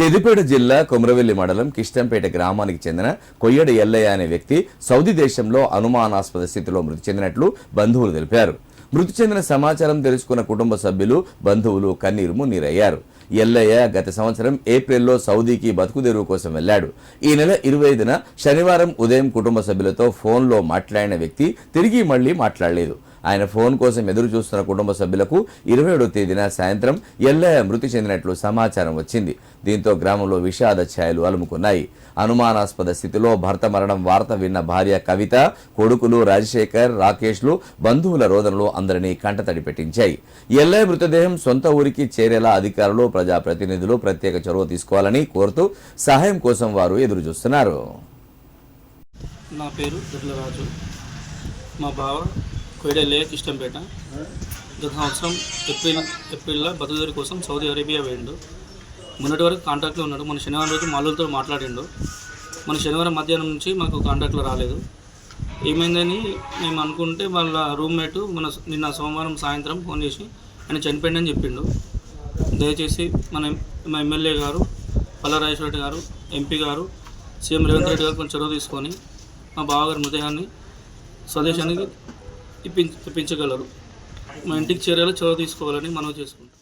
సిద్దిపేట జిల్లా కొమరవెల్లి మండలం కిష్టంపేట గ్రామానికి చెందిన కొయ్యడ ఎల్లయ్య అనే వ్యక్తి సౌదీ దేశంలో అనుమానాస్పద స్థితిలో మృతి చెందినట్లు బంధువులు తెలిపారు. మృతి చెందిన సమాచారం తెలుసుకున్న కుటుంబ సభ్యులు బంధువులు కన్నీరు మున్నీరయ్యారు ఎల్లయ్య గత సంవత్సరం ఏప్రిల్లో సౌదీకి బతుకుదెరువు కోసం వెళ్ళాడు ఈ నెల ఇరవై ఐదున శనివారం ఉదయం కుటుంబ సభ్యులతో ఫోన్లో మాట్లాడిన వ్యక్తి తిరిగి మళ్ళీ మాట్లాడలేదు. ఆయన ఫోన్ కోసం ఎదురు చూస్తున్న కుటుంబ సభ్యులకు ఇరవై ఏడో తేదీన సాయంత్రం ఎల్లయ్య మృతి చెందినట్లు సమాచారం వచ్చింది. దీంతో గ్రామంలో విషాద ఛాయలు అలుముకున్నాయి. అనుమానాస్పద స్థితిలో భర్త మరణం వార్త విన్న భార్య కవిత కొడుకులు రాజశేఖర్ రాకేష్లు బంధువుల రోదనలు అందరినీ కంటతడి పెట్టించాయి. ఎల్లయ్య మృతదేహం సొంత ఊరికి చేరేలా అధికారులు ప్రజాప్రతినిధులు ప్రత్యేక చొరవ తీసుకోవాలని కోరుతూ సహాయం కోసం వారు ఎదురు చూస్తున్నారు నా పేరు మా బావ కొయిడెల్లే ఇష్టంపేట. గత సంవత్సరం ఏప్రిల్ ఏప్రిల్లో బతుకుదేరి కోసం సౌదీ అరేబియా పోయిండు మొన్నటి వరకు కాంటాక్ట్లో ఉన్నాడు. మన శనివారం రోజు మాలూరుతో మాట్లాడిండు. మన శనివారం మధ్యాహ్నం నుంచి మాకు కాంటాక్ట్లో రాలేదు. ఏమైందని మేము అనుకుంటే వాళ్ళ రూమ్మేట్ మన నిన్న సోమవారం సాయంత్రం ఫోన్ చేసి ఆయన చనిపోయిండని చెప్పిండు. దయచేసి మన మా ఎమ్మెల్యే గారు పల్లారాజేశ్వర రెడ్డి గారు ఎంపీ గారు సీఎం రేవంత్ రెడ్డి గారు కొంచెం చొరవ తీసుకొని మా బావగారి మృతదేహాన్ని స్వదేశానికి ఇప్పించ ఇప్పించగలరు. మా ఇంటికి చర్యలు చొరవ తీసుకోవాలని మనం చేసుకుంటాం.